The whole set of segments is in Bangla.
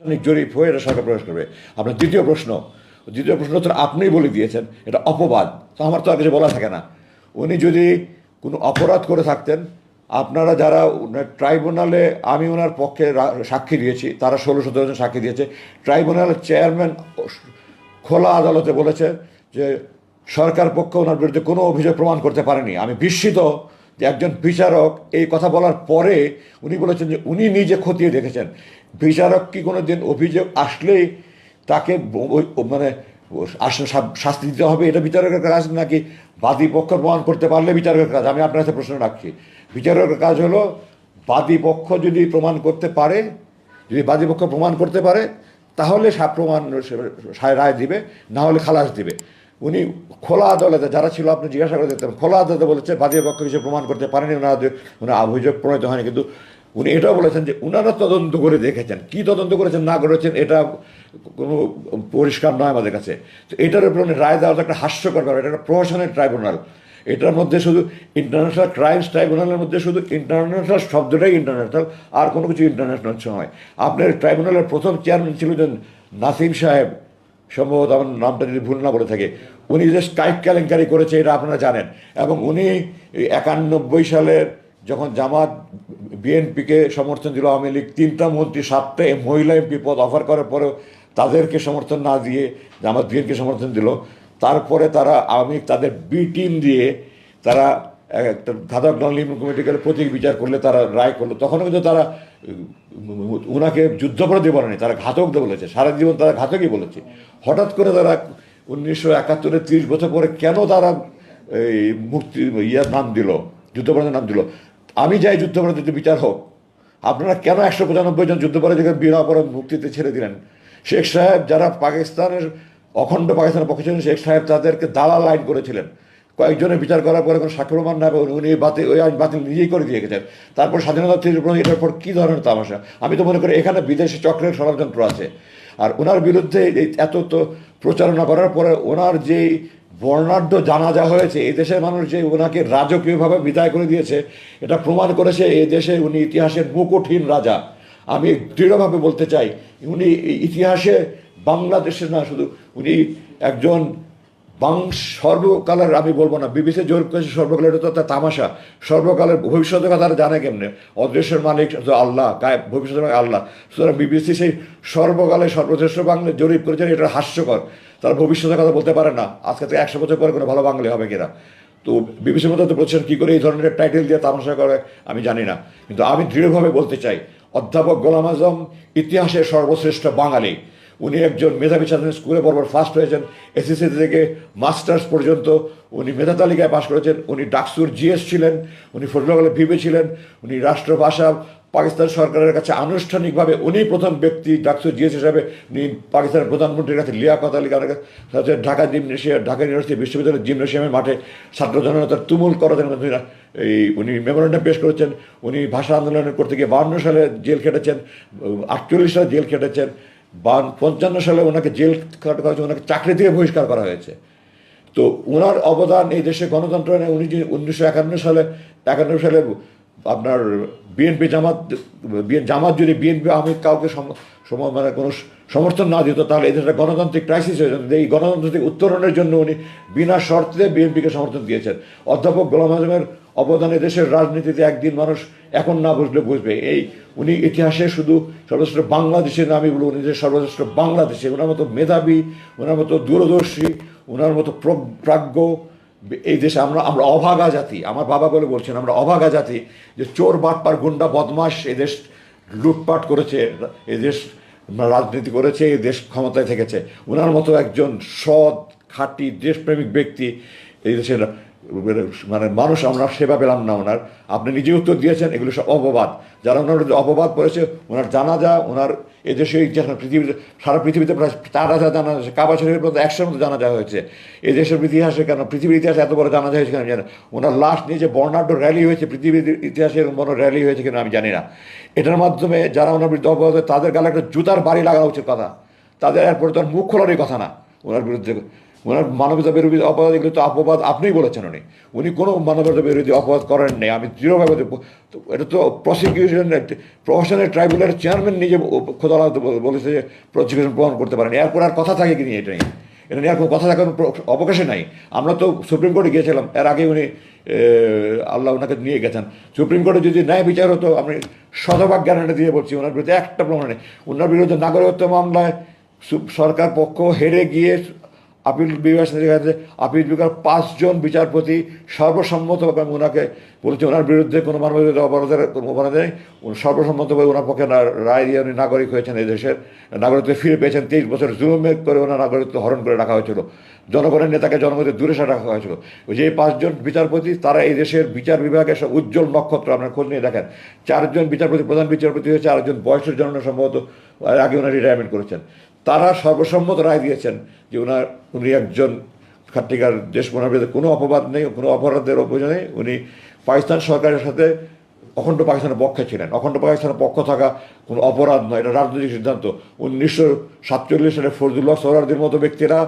রাজনৈতিক জরিপ হয়ে এটা সরকার প্রবেশ করবে। আপনার দ্বিতীয় প্রশ্ন দ্বিতীয় প্রশ্ন উত্তর আপনিই বলে দিয়েছেন, এটা অপবাদ। তো আমার তো আর কিছু বলা থাকে না। উনি যদি কোনো অপরাধ করে থাকতেন, আপনারা যারা ট্রাইব্যুনালে, আমি ওনার পক্ষে সাক্ষী দিয়েছি, তারা ষোলো সতেরো জন সাক্ষী দিয়েছে। ট্রাইব্যুনালের চেয়ারম্যান খোলা আদালতে বলেছে যে সরকার পক্ষ ওনার বিরুদ্ধে কোনো অভিযোগ প্রমাণ করতে পারেনি। আমি বিস্মিত যে একজন বিচারক এই কথা বলার পরে উনি বলেছেন যে উনি নিজে খতিয়ে দেখেছেন বিচারক কি কোনো দিন অভিযোগ আসলেই তাকে মানে শাস্তি দিতে হবে এটা বিচারকের কাজ নাকি বাদী পক্ষ প্রমাণ করতে পারলে বিচারকের কাজ আমি আপনার কাছে প্রশ্ন রাখছি বিচারকের কাজ হলো বাদী পক্ষ যদি প্রমাণ করতে পারে যদি বাদী পক্ষ প্রমাণ করতে পারে তাহলে প্রমাণ রায় দিবে না হলে খালাস দিবে উনি খোলা আদালতে যারা ছিল, আপনি জিজ্ঞাসা করে দেখতেন, খোলা আদালতে বলেছে বাদী পক্ষ কিছু প্রমাণ করতে পারেনি ওনাদের ওনার অভিযোগ প্রণীত হয়নি, কিন্তু উনি এটাও বলেছেন যে ওনারা তদন্ত করে দেখেছেন। কি তদন্ত করেছেন না করেছেন, এটা কোনো পরিষ্কার নয় আমাদের কাছে। তো এটার উপর উনি রায় দেওয়া একটা হাস্যকর ব্যাপার, এটা একটা প্রশাসনের ট্রাইব্যুনাল। এটার মধ্যে শুধু ইন্টারন্যাশনাল ক্রাইমস ট্রাইব্যুনালের মধ্যে শুধু ইন্টারন্যাশনাল শব্দটাই ইন্টারন্যাশনাল আর কোনো কিছু ইন্টারন্যাশনাল নয়। আপনার ট্রাইব্যুনালের প্রথম চেয়ারম্যান ছিল যে নাসিম সাহেব। সম্ভবত আমার নামটা যদি ভুল না বলে থাকে। উনি যে স্কাইপ কেলেঙ্কারি করেছে, এটা আপনারা জানেন। এবং উনি একানব্বই সালের যখন জামাত বিএনপিকে সমর্থন দিল, আওয়ামী লীগ তিনটা মন্ত্রী, সাতটা মহিলা এমপি পদ অফার করার পরেও তাদেরকে সমর্থন না দিয়ে জামাত বিএনকে সমর্থন দিল। তারপরে তারা আওয়ামী তাদের বি টিম দিয়ে তারা একটা ঘাতক দল নির্মাণ কমিটি গেলে প্রতীক বিচার করলে তারা রায় করল। তখনও কিন্তু তারা ওনাকে যুদ্ধপরাধী বলেনি, তারা ঘাতক বলেছে। সারা জীবন তারা ঘাতকই বলেছে। হঠাৎ করে তারা উনিশশো একাত্তরে তিরিশ বছর পরে কেন তারা এই মুক্তি ইয়ার নাম দিল, যুদ্ধপরাধের নাম দিল? আমি যাই যুদ্ধপরাধীতে বিচার হোক। আপনারা কেন একশো পঁচানব্বই জন যুদ্ধপরাধীকে বিনা অপরাধ মুক্তিতে ছেড়ে দিলেন? শেখ সাহেব যারা পাকিস্তানের, অখণ্ড পাকিস্তানের পক্ষে ছিলেন, শেখ সাহেব তাদেরকে দালাল আইন করেছিলেন। কয়েকজনের বিচার করার পরে কোনো সাক্ষ্য প্রমাণ না উনি বাতিল ওই আইন বাতিল নিজেই করে দিয়ে গেছেন। তারপর স্বাধীনতা তিরিশ বছর এটার পর কী ধরনের তামাশা? আমি তো মনে করি এখানে বিদেশি চক্রের ষড়যন্ত্র আছে। আর ওনার বিরুদ্ধে এত তো প্রচারণা করার পরে ওনার যেই বর্ণাঢ্য জানাজা হয়েছে, এই দেশের মানুষ যে ওনাকে রাজকীয়ভাবে বিদায় করে দিয়েছে, এটা প্রমাণ করেছে এই দেশে উনি ইতিহাসের মুকুটহীন রাজা। আমি দৃঢ়ভাবে বলতে চাই, উনি ইতিহাসে বাংলাদেশের না, শুধু উনি একজন বাং সর্বকালের, আমি বলব না বিবিসি জোর করেছে সর্বকালের, এটা তো তামাশা। সর্বকালের ভবিষ্যতের কথা তারা জানে কেমনে? অদৃশ্যের মালিক আল্লাহ গায়ে ভবিষ্যতের মালিক আল্লাহ। সুতরাং বিবিসি সেই সর্বকালে সর্বশ্রেষ্ঠ বাংলা জরিপ করেছেন এটা হাস্যকর। তারা ভবিষ্যতের কথা বলতে পারে না। আজকে থেকে একশো বছর পরে কোনো ভালো বাঙালি হবে কিনা? তো বিবিসির মতো তো বলছেন, কী করে এই ধরনের টাইটেল দিয়ে তামাশা করে, আমি জানি না। কিন্তু আমি দৃঢ়ভাবে বলতে চাই, অধ্যাপক গোলাম আজম ইতিহাসের সর্বশ্রেষ্ঠ বাঙালি। উনি একজন মেধাবী ছাত্র স্কুলে বরাবর ফার্স্ট হয়েছেন এসএসসি থেকে মাস্টার্স পর্যন্ত উনি মেধা তালিকায় পাশ করেছেন, উনি ডাকসুর জিএস ছিলেন, উনি ফজলকালে ভিবে ছিলেন, উনি রাষ্ট্রভাষা পাকিস্তান সরকারের কাছে আনুষ্ঠানিকভাবে উনি প্রথম ব্যক্তি ডাকসুর জিএস হিসাবে, উনি পাকিস্তানের প্রধানমন্ত্রীর কাছে লিয়াকত আলী কাছে ঢাকা জিমনেশিয়াম ঢাকা ইউনিভার্সিটি বিশ্ববিদ্যালয়ের জিমনেশিয়ামের মাঠে ছাত্র জনতার তুমুল করাতেন এই উনি মেমোরেন্ডাম পেশ করেছেন, উনি ভাষা আন্দোলনের করতে গিয়ে বাহান্ন সালে জেল খেটেছেন, আটচল্লিশ সালে জেল খেটেছেন পঞ্চান্ন সালে ওনাকে জেল করা হয়েছে ওনাকে চাকরি থেকে বহিষ্কার করা হয়েছে। তো ওনার অবদান এই দেশে গণতন্ত্র উনি যে উনিশশো একান্ন সালে একান্ন সালে আপনার বিএনপি জামাত জামাত যদি বিএনপি আমি কাউকে মানে কোনো সমর্থন না দিত, তাহলে এই দেশে গণতান্ত্রিক ক্রাইসিস হয়ে যেত। এই গণতন্ত্র থেকে উত্তরণের জন্য উনি বিনা শর্তে বিএনপিকে সমর্থন দিয়েছেন। অধ্যাপক গোলাম আজমের অবদানে দেশের রাজনীতিতে একদিন মানুষ এখন না বুঝলে বুঝবে। এই উনি ইতিহাসে শুধু সর্বশ্রেষ্ঠ বাংলাদেশের নামই বলব উনি যে সর্বশ্রেষ্ঠ বাংলাদেশে ওনার মতো মেধাবী ওনার মতো দূরদর্শী ওনার মতো প্র- প্রাজ্ঞ, এই দেশে আমরা আমরা অভাগা জাতি। আমার বাবা বলে বলছেন, আমরা অভাগা জাতি যে চোর, বাটপার, গুন্ডা বদমাস এদেশ লুটপাট করেছে এদেশ রাজনীতি করেছে এই দেশ ক্ষমতায় থেকেছে। ওনার মতো একজন সৎ, খাঁটি, দেশপ্রেমিক ব্যক্তি এই দেশের মানে মানুষ আমরা সেবা পেলাম না ওনার। আপনি নিজে উত্তর দিয়েছেন, এগুলো সব অপবাদ। যারা ওনার অপবাদ করেছে ওনার জানাজা, ওনার এদেশে ইতিহাস পৃথিবীতে, সারা পৃথিবীতে প্রায় চার হাজার জানা কাবা শরীফের মধ্যে একশোর মতো জানাজা হয়েছে। এই দেশের ইতিহাসে কেন? পৃথিবীর ইতিহাসে এত বড় জানাজা হয়েছে কেন জানি ওনার লাশ নিয়ে যে বর্ণাঢ্য র্যালি হয়েছে, পৃথিবীর ইতিহাসে এরকম বড় র্যালি হয়েছে কিনা আমি জানি না। এটার মাধ্যমে যারা ওনার বিরুদ্ধে অপবাদ তাদের গালে একটা জুতার বাড়ি লাগা উচিত কথা। তাদের এরপরে তার মুখ খোলারই কথা না, ওনার বিরুদ্ধে। ওনার মানবতা বিরোধী অপরাধ, এগুলো তো অপবাদ আপনিই বলেছেন উনি। উনি কোনো মানবতা বিরোধী অপরাধ করেন নাই। আমি দৃঢ়ভাবে এটা তো প্রসিকিউশন প্রফেশনাল ট্রাইব্যুনালের চেয়ারম্যান নিজে খোদা বলেছে যে প্রসিকিউশন প্রমাণ করতে পারেন। এরপর আর কথা থাকে কি নিয়ে এটা নিয়ে? এটা নিয়ে আর কোনো কথা থাকার অবকাশে নাই। আমরা তো সুপ্রিম কোর্টে গিয়েছিলাম। এর আগে উনি আল্লাহ ওনাকে নিয়ে গেছেন। সুপ্রিম কোর্টে যদি ন্যায় বিচার হতো, আমি শতভাগ গ্যারান্টি দিয়ে বলছি, ওনার বিরুদ্ধে একটা প্রমাণ নেই। ওনার বিরুদ্ধে নাগরিকত্ব মামলায় সরকার পক্ষ হেরে গিয়ে আপিল বিভাগ কাছে আপিল বিভাগের পাঁচজন বিচারপতি সর্বসম্মতভাবে ওনাকে বলেছে, ওনার বিরুদ্ধে কোনো মানবাধিক অপরাধের অপরাধ নেই। সর্বসম্মতভাবে ওনার পক্ষে রায় দিয়ে উনি নাগরিক হয়েছেন এই দেশের, নাগরিকত্ব ফিরে পেয়েছেন তেইশ বছর জুলুমে করে ওনার নাগরিকত্ব হরণ করে রাখা হয়েছিল। জনগণের নেতাকে জনগণের দূরে সরে রাখা হয়েছিল। ওই যে পাঁচজন বিচারপতি, তারা এই দেশের বিচার বিভাগের সব উজ্জ্বল নক্ষত্র, আপনার খোঁজ নিয়ে দেখেন। চারজন বিচারপতি, প্রধান বিচারপতি হয়েছে, আরেকজন বয়সের জন্য সম্ভবত আগে ওনার রিটায়ারমেন্ট করেছেন। তারা সর্বসম্মত রায় দিয়েছেন যে ওনার উনি একজন খাট্টিকার দেশ বিরুদ্ধে কোনো অপবাদ নেই, কোনো অপরাধের অভিযোগ নেই। উনি পাকিস্তান সরকারের সাথে অখণ্ড পাকিস্তানের পক্ষে ছিলেন। অখণ্ড পাকিস্তানের পক্ষ থাকা কোনো অপরাধ নয়, এটা রাজনৈতিক সিদ্ধান্ত। উনিশশো সাতচল্লিশ সালে ফজলুল্লাহ সোহরার্দির মতো ব্যক্তিরা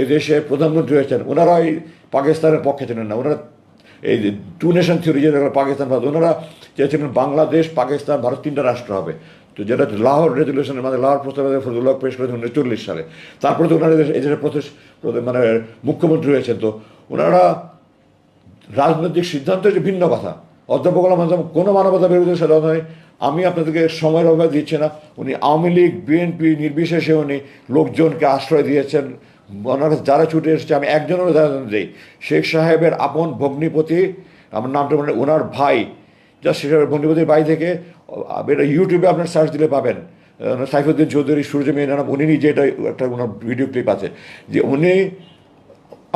এ দেশের প্রধানমন্ত্রী হয়েছেন। ওনারাই পাকিস্তানের পক্ষে ছিলেন না। ওনারা এই টু নেশন থিওরি যে পাকিস্তান ভারত ওনারা চেয়েছিলেন বাংলাদেশ, পাকিস্তান, ভারত তিনটা রাষ্ট্র হবে। তো যেটা লাহোর রেজলিউশনের মানে লাহোর প্রস্তাবে ফজলুল্লাহ পেশ করেছেন উনিশশো চল্লিশ সালে। তারপরে তো ওনারা এই দেশের প্রদেশ মানে মুখ্যমন্ত্রী হয়েছেন, তো ওনারা রাজনৈতিক সিদ্ধান্ত হচ্ছে ভিন্ন কথা। অধ্যাপক গোলাম আজম কোনো মানবতা বিরোধী সাথে নয়। আমি আপনাদেরকে সময়ের অভাব দিচ্ছি না। উনি আওয়ামী লীগ, বিএনপি নির্বিশেষে উনি লোকজনকে আশ্রয় দিয়েছেন। ওনার যারা ছুটে এসেছে, আমি একজনের উদাহরণ দিই। শেখ সাহেবের আপন ভগ্নিপতি, আমার নামটা মনে ওনার ভাই যা সেটা বন্ডিপতির বাড়ি থেকে এটা ইউটিউবে আপনার সার্চ দিলে পাবেন। সাইফুদ্দিন চৌধুরী, সূর্য মেয়ে নাম উনি নিজে এটা একটা ওনার ভিডিও ক্লিপ আছে। যে উনি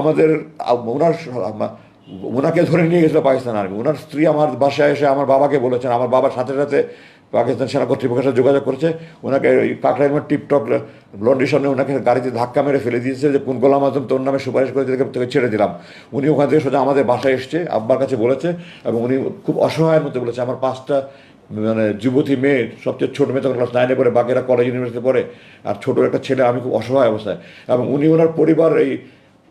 আমাদের ওনার ওনাকে ধরে নিয়ে গেছিল পাকিস্তান আর্মি। ওনার স্ত্রী আমার বাসায় এসে আমার বাবাকে বলেছেন, আমার বাবার সাথে সাথে পাকিস্তান সেনা কর্তৃপক্ষের সাথে যোগাযোগ করেছে। ওনাকে কাকরাইমার টিপটপ লন্ড্রির সামনে ওনাকে গাড়িতে ধাক্কা মেরে ফেলে দিয়েছে যে, কোন গোলাম আজম তোর নামে সুপারিশ করে তোকে তোকে ছেড়ে দিলাম। উনি ওখান থেকে সোজা আমাদের বাসায় এসছে, আব্বার কাছে বলেছে এবং উনি খুব অসহায়ের মধ্যে বলেছে, আমার পাঁচটা মানে যুবতী মেয়ে, সবচেয়ে ছোটো মেয়ে তখন ক্লাস নাইনে পড়ে, বাকিরা কলেজ ইউনিভার্সিটি পড়ে, আর ছোটো একটা ছেলে, আমি খুব অসহায় অবস্থায়। এবং উনি ওনার পরিবার, এই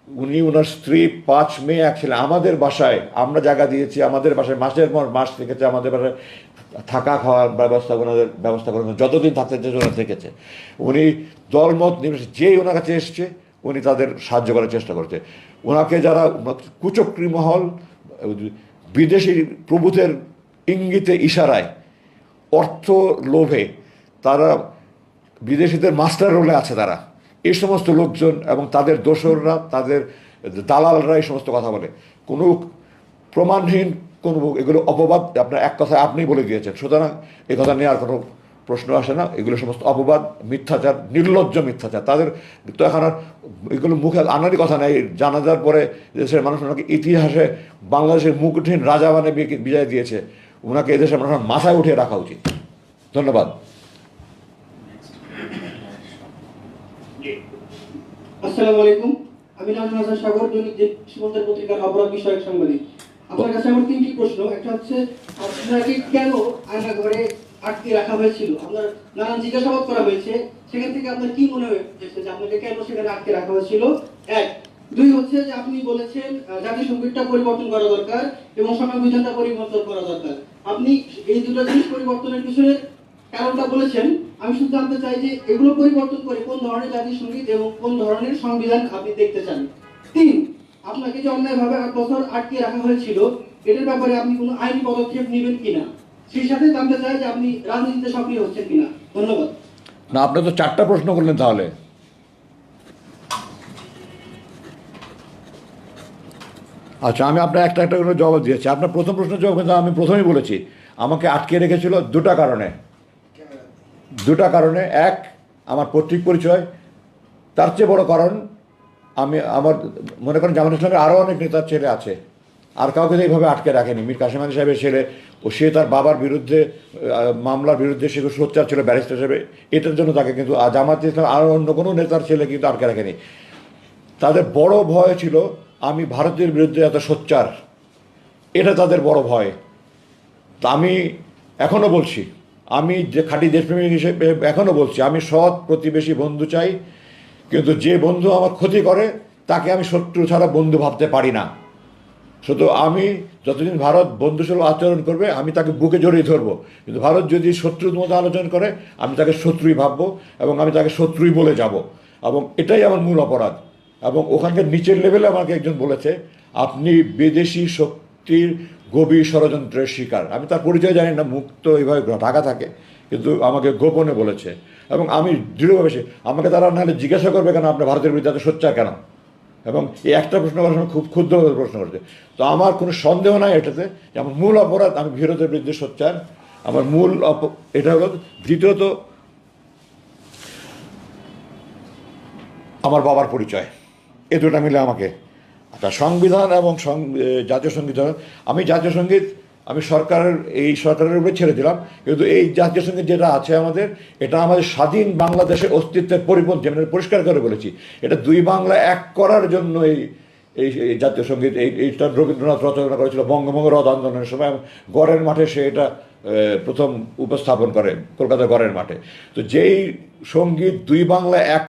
উনি ওনার স্ত্রী পাঁচ মেয়ে এক ছেলে। আমাদের বাসায়, আমরা জায়গা দিয়েছি, আমাদের বাসায় মাসের পর মাস থেকেছে, আমাদের বাসায় থাকা খাওয়ার ব্যবস্থা ওনাদের ব্যবস্থা করে যতদিন থাকতে চেয়েছে ওনারা থেকেছে। উনি দলমত নির্বিশেষে যেই ওনার কাছে এসছে, উনি তাদের সাহায্য করার চেষ্টা করছে। ওনাকে যারা কুচক্রী মহল, বিদেশি প্রভুদের ইঙ্গিতে, ইশারায়, অর্থ লোভে, তারা বিদেশিদের মাস্টার রোলে আছে তারা। এই সমস্ত লোকজন এবং তাদের দোসররা, তাদের দালালরা এই সমস্ত কথা বলে। কোনো প্রমাণহীন, কোনো এগুলো অপবাদ, আপনার এক কথায় আপনি বলে দিয়েছেন সুতরাং এ কথা নিয়ে আর কোনো প্রশ্ন আসে না। এগুলো সমস্ত অপবাদ, মিথ্যাচার, নির্লজ্জ মিথ্যাচার। তাদের তো এখন আর এগুলো মুখে আনারই কথা নেই। জানাজার পরে দেশের মানুষ ওনাকে ইতিহাসে বাংলাদেশের মুখহীন রাজা মানে বিজয় দিয়েছে। ওনাকে এদেশের মানুষের মাথায় উঠিয়ে রাখা উচিত। ধন্যবাদ। আসসালামু আলাইকুম। আমি নাজমুল হাসান সাগর, দৈনিক সীমান্তের পত্রিকার অপরাধ বিষয়ক সাংবাদিক। আপনার কাছে আমার তিনটি প্রশ্ন। একটা হচ্ছে, আপনাকে কেন আয়না ঘরে আটকে রাখা হয়েছিল? আপনার নানান জিজ্ঞাসাবাদ করা হয়েছে। সেখান থেকে আপনার কি মনে হয়েছে যে আপনাকে কেন সেখানে আটকে রাখা হয়েছিল? এক। দুই হচ্ছে যে আপনি বলেছেন সঙ্গীতটা পরিবর্তন করা দরকার এবং সংবিধানটা পরিবর্তন করা দরকার। আপনি এই দুটো জিনিস পরিবর্তনের পিছনে কারণটা বলেছেন? আমি শুধু জানতে চাই যে এগুলো পরিবর্তন করে কোন ধরনের জাতীয় সংগীত এবং কোন ধরনের সংবিধান আপনি দেখতে চান? তিন, আপনাকে যে অন্যায়ভাবে আট বছর আটকে রাখা হয়েছিল, এটার ব্যাপারে আপনি কোনো আইন পদক্ষেপ নেবেন কিনা? সেই সাথে জানতে চাই যে আপনি রাজনীতিতে সক্রিয় হচ্ছেন কিনা। ধন্যবাদ। না, আপনি তো চারটা প্রশ্ন করলেন তাহলে। আচ্ছা আমি আপনার একটা একটা করে জবাব দিয়েছি। আপনার প্রথম প্রশ্ন জবাব কিন্তু আমি প্রথমেই বলেছি। আমাকে আটকে রেখেছিল দুটা কারণে। দুটা কারণে। এক, আমার পৈতৃক পরিচয়। তার চেয়ে বড় কারণ, আমি, আমার, মনে করেন জামাত ইসলামের আরও অনেক নেতার ছেলে আছে। আর কাউকে তো এইভাবে আটকে রাখেনি। মীর কাসিম আলী সাহেবের ছেলে, ও সে তার বাবার বিরুদ্ধে মামলার বিরুদ্ধে সে সোচ্চার ছিল ব্যারিস্টার হিসেবে। এটার জন্য তাকে কিন্তু আ- জামাত ইসলাম আর অন্য কোনো নেতার ছেলে কিন্তু আটকে রাখেনি। তাদের বড় ভয় ছিল, আমি ভারতের বিরুদ্ধে এত সোচ্চার। এটা তাদের বড় ভয়। তা আমি এখনও বলছি আমি যে খাঁটি দেশপ্রেমিক হিসেবে এখনও বলছি, আমি সৎ প্রতিবেশী বন্ধু চাই, কিন্তু যে বন্ধু আমার ক্ষতি করে, তাকে আমি শত্রু ছাড়া বন্ধু ভাবতে পারি না। শুধু আমি যতদিন ভারত বন্ধুসুলভ আচরণ করবে, আমি তাকে বুকে জড়িয়ে ধরবো। কিন্তু ভারত যদি শত্রুর মতো আলোচনা করে, আমি তাকে শত্রুই ভাববো এবং আমি তাকে শত্রুই বলে যাব। এবং এটাই আমার মূল অপরাধ। এবং ওখানকার নিচের লেভেলে আমাকে একজন বলেছে, আপনি বিদেশি শক্তির গভীর ষড়যন্ত্রের শিকার। আমি তার পরিচয় জানি না মুখ তো এইভাবে ঢাকা থাকে, কিন্তু আমাকে গোপনে বলেছে। এবং আমি দৃঢ়ভাবে সে- আমাকে তারা নাহলে জিজ্ঞাসা করবে কেন? আপনার ভারতের বিরুদ্ধে এত সোচ্চার কেন? এবং এই একটা প্রশ্ন করার সময় খুব ক্ষুদ্রভাবে প্রশ্ন করছে। তো আমার কোনো সন্দেহ নাই এটাতে যে আমার মূল অপরাধ, আমি ভারতের বিরুদ্ধে সোচ্চার। আমার মূল অপ এটা হলো দ্বিতীয়ত আমার বাবার পরিচয়। এ দুটা মিলে আমাকে আচ্ছা সংবিধান এবং জাতীয় সংগীত আমি জাতীয় সংগীত আমি সরকারের, এই সরকারের উপরে ছেড়ে দিলাম। কিন্তু এই জাতীয় সংগীত যেটা আছে আমাদের, এটা আমাদের স্বাধীন বাংলাদেশের অস্তিত্বের পরিপন্থী আমি পরিষ্কার করে বলেছি, এটা দুই বাংলা এক করার জন্য এই এই জাতীয় সংগীত এই, এইটা রবীন্দ্রনাথ রচনা করেছিল বঙ্গভঙ্গ রদ আন্দোলনের সময় গড়ের মাঠে সে এটা প্রথম উপস্থাপন করে কলকাতা গড়ের মাঠে। তো যেই সংগীত দুই বাংলা এক